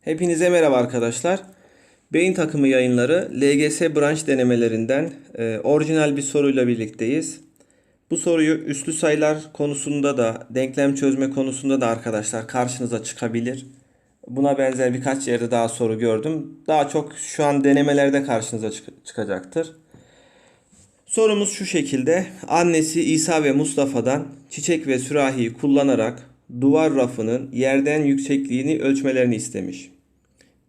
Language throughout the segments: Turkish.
Hepinize merhaba arkadaşlar. Beyin takımı yayınları LGS branş denemelerinden e, orijinal bir soruyla birlikteyiz. Bu soruyu üslü sayılar konusunda da denklem çözme konusunda da arkadaşlar karşınıza çıkabilir. Buna benzer birkaç yerde daha soru gördüm. Daha çok şu an denemelerde karşınıza çık- çıkacaktır. Sorumuz şu şekilde. Annesi İsa ve Mustafa'dan çiçek ve sürahiyi kullanarak duvar rafının yerden yüksekliğini ölçmelerini istemiş.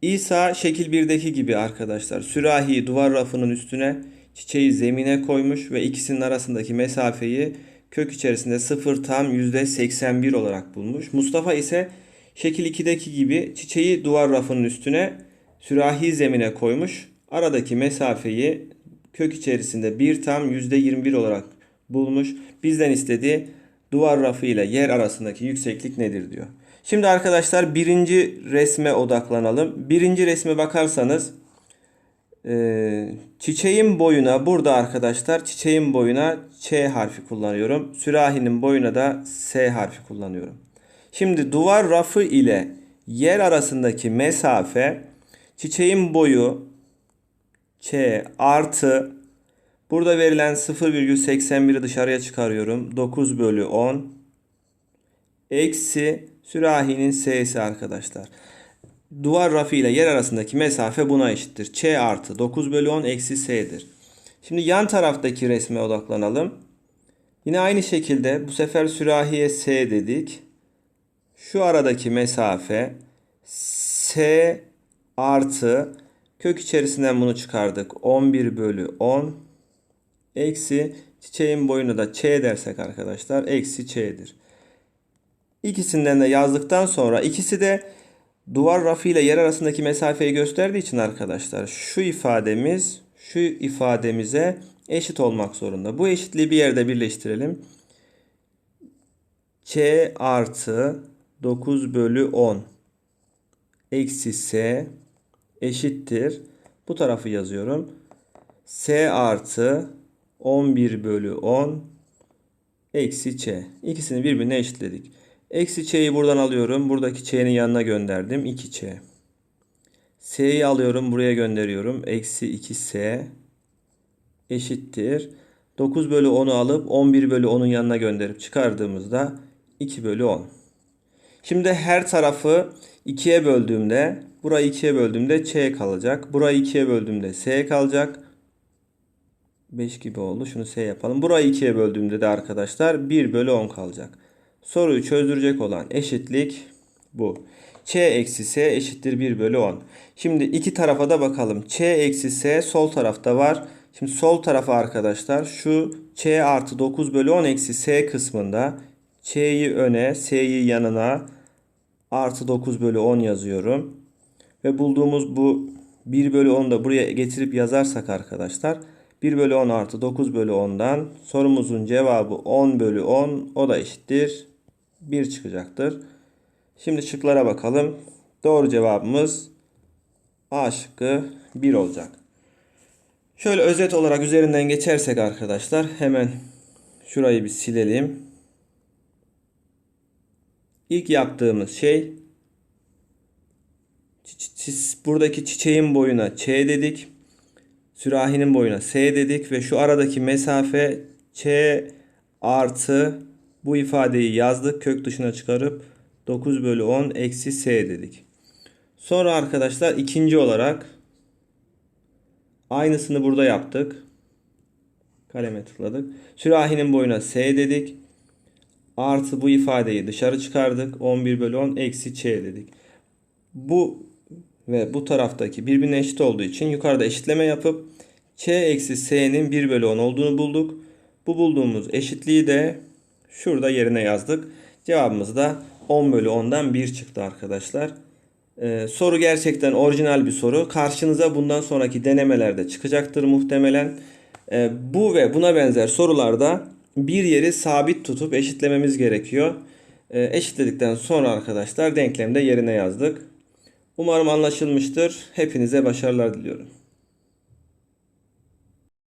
İsa şekil 1'deki gibi arkadaşlar sürahiyi duvar rafının üstüne çiçeği zemine koymuş ve ikisinin arasındaki mesafeyi kök içerisinde 0 tam %81 olarak bulmuş. Mustafa ise şekil 2'deki gibi çiçeği duvar rafının üstüne sürahi zemine koymuş. Aradaki mesafeyi kök içerisinde 1 tam %21 olarak bulmuş. Bizden istediği duvar rafı ile yer arasındaki yükseklik nedir diyor. Şimdi arkadaşlar birinci resme odaklanalım. Birinci resme bakarsanız e, çiçeğin boyuna burada arkadaşlar çiçeğin boyuna Ç harfi kullanıyorum. Sürahinin boyuna da S harfi kullanıyorum. Şimdi duvar rafı ile yer arasındaki mesafe çiçeğin boyu Ç artı burada verilen 0,81'i dışarıya çıkarıyorum. 9 bölü 10 eksi sürahinin S'si arkadaşlar. Duvar rafı ile yer arasındaki mesafe buna eşittir. Ç artı 9 bölü 10 eksi S'dir. Şimdi yan taraftaki resme odaklanalım. Yine aynı şekilde bu sefer sürahiye S dedik. Şu aradaki mesafe S artı kök içerisinden bunu çıkardık. 11 bölü 10 eksi çiçeğin boyunu da Ç dersek arkadaşlar eksi Ç'dir. İkisinden de yazdıktan sonra ikisi de duvar rafı ile yer arasındaki mesafeyi gösterdiği için arkadaşlar şu ifademiz şu ifademize eşit olmak zorunda. Bu eşitliği bir yerde birleştirelim. Ç artı 9 bölü 10 eksi S eşittir. Bu tarafı yazıyorum. S artı 11 bölü 10 eksi Ç. İkisini birbirine eşitledik. Eksi Ç'yi buradan alıyorum. Buradaki Ç'nin yanına gönderdim. 2Ç. S'yi alıyorum. Buraya gönderiyorum. Eksi 2S eşittir. 9 bölü 10'u alıp 11 bölü 10'un yanına gönderip çıkardığımızda 2 bölü 10. Şimdi her tarafı 2'ye böldüğümde burayı 2'ye böldüğümde Ç kalacak. Burayı 2'ye böldüğümde S kalacak. 5 gibi oldu. Şunu S yapalım. Burayı 2'ye böldüğümde de arkadaşlar 1 bölü 10 kalacak. Soruyu çözdürecek olan eşitlik bu. Ç eksi S eşittir 1 bölü 10. Şimdi iki tarafa da bakalım. Ç eksi S sol tarafta var. Şimdi sol tarafa arkadaşlar şu Ç artı 9 bölü 10 eksi S kısmında Ç'yi öne S'yi yanına artı 9 bölü 10 yazıyorum. Ve bulduğumuz bu 1 bölü 10'u da buraya getirip yazarsak arkadaşlar 1 bölü 10 artı 9 bölü 10'dan sorumuzun cevabı 10 bölü 10 o da eşittir 1 çıkacaktır. Şimdi şıklara bakalım. Doğru cevabımız A şıkkı 1 olacak. Şöyle özet olarak üzerinden geçersek arkadaşlar hemen şurayı bir silelim. İlk yaptığımız şey buradaki çiçeğin boyuna Ç dedik. Sürahinin boyuna S dedik ve şu aradaki mesafe Ç artı bu ifadeyi yazdık kök dışına çıkarıp 9 bölü 10 eksi S dedik. Sonra arkadaşlar ikinci olarak aynısını burada yaptık. Kaleme tıkladık. Sürahinin boyuna S dedik. Artı bu ifadeyi dışarı çıkardık. 11 bölü 10 eksi Ç dedik. Bu ve bu taraftaki birbirine eşit olduğu için yukarıda eşitleme yapıp Ç eksi S'nin 1 bölü 10 olduğunu bulduk. Bu bulduğumuz eşitliği de şurada yerine yazdık. Cevabımız da 10 bölü 10'dan 1 çıktı arkadaşlar. Ee, soru gerçekten orijinal bir soru. Karşınıza bundan sonraki denemelerde çıkacaktır muhtemelen. Ee, bu ve buna benzer sorularda bir yeri sabit tutup eşitlememiz gerekiyor. Ee, eşitledikten sonra arkadaşlar denklemde yerine yazdık. Umarım anlaşılmıştır. Hepinize başarılar diliyorum.